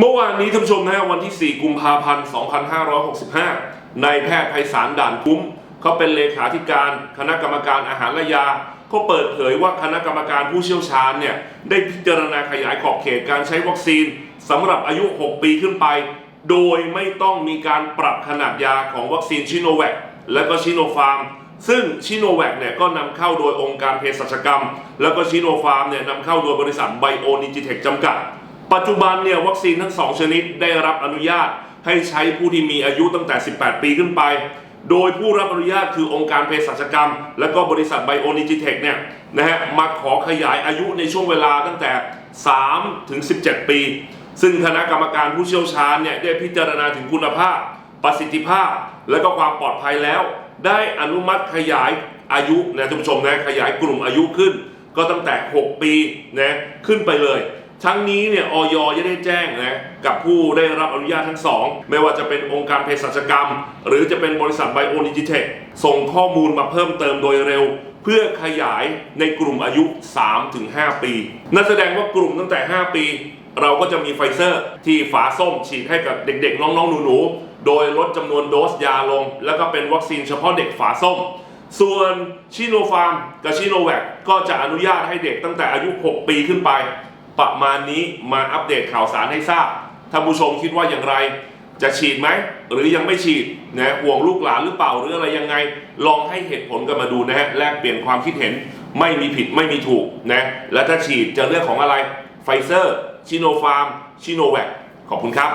เมื่อวานนี้ท่านผู้ชมนะฮะวันที่ 4 กุมภาพันธ์ 2565 นายแพทย์ไพศาลด่านคุ้ม เขาเป็นเลขาธิการคณะกรรมการอาหารและยา ก็เปิดเผยว่าคณะกรรมการผู้เชี่ยวชาญเนี่ยได้พิจารณาขยายขอบเขตการใช้วัคซีนสำหรับอายุ 6 ปีขึ้นไป โดยไม่ต้องมีการปรับขนาดยาของวัคซีนชิโนแวคและก็ชิโนฟาร์มซึ่งชิโนแวคเนี่ยก็นำเข้าโดยองค์การเภสัชกรรม แล้วก็ชิโนฟาร์มเนี่ยนำเข้าโดยบริษัทไบโอนิจิเทคจำกัด ปัจจุบันเนี่ยวัคซีนทั้ง 2 ชนิดได้รับอนุญาตให้ใช้ผู้ที่มีอายุตั้งแต่ 18 ปีขึ้นไป โดยผู้รับอนุญาตคือองค์การเภสัชกรรม และก็บริษัทไบโอนิจิเทคเนี่ยนะฮะมาขอขยายอายุในช่วงเวลาตั้งแต่ 3 ถึง 17 ปี ซึ่งคณะกรรมการผู้เชี่ยวชาญเนี่ยได้พิจารณาถึงคุณภาพ ประสิทธิภาพ และก็ความปลอดภัยแล้ว ได้อนุมัติขยายอายุนะท่านผู้ชมนะขยายกลุ่มอายุขึ้น ก็ตั้งแต่ 6 ปีนะขึ้นไปเลย ทั้งนี้เนี่ยออยจะได้แจ้งนะกับผู้ได้รับอนุญาตทั้งสอง ไม่ว่าจะเป็นองค์การเภสัชกรรม หรือจะเป็นบริษัทไบโอนิจิเทคส่งข้อมูลมาเพิ่มเติมโดยเร็ว เพื่อขยายในกลุ่มอายุ 3-5 ปี นั่นแสดงว่ากลุ่มตั้งแต่ 5 ปี เราก็จะมีไฟเซอร์ที่ฝาส้มฉีดให้กับเด็กๆ น้องๆ หนูๆ โดยลดจำนวนโดสยาลง แล้วก็เป็นวัคซีนเฉพาะเด็กฝาส้มส่วนชิโนฟาร์มกับชิโนแวคก็จะอนุญาตให้เด็กตั้งแต่อายุ 6 ปีขึ้นไป ประมาณนี้มาอัปเดตข่าวสารให้ทราบท่านผู้ชมคิดว่าอย่างไร จะฉีดไหม หรือยังไม่ฉีดนะห่วงลูกหลานหรือเปล่าหรืออะไรยังไง ลองให้เหตุผลกันมาดูนะฮะแลกเปลี่ยนความคิดเห็นไม่มีผิดไม่มีถูกนะและถ้าฉีดจะเรื่องของอะไรไฟเซอร์ชิโนฟาร์มชิโนแวคขอบคุณครับ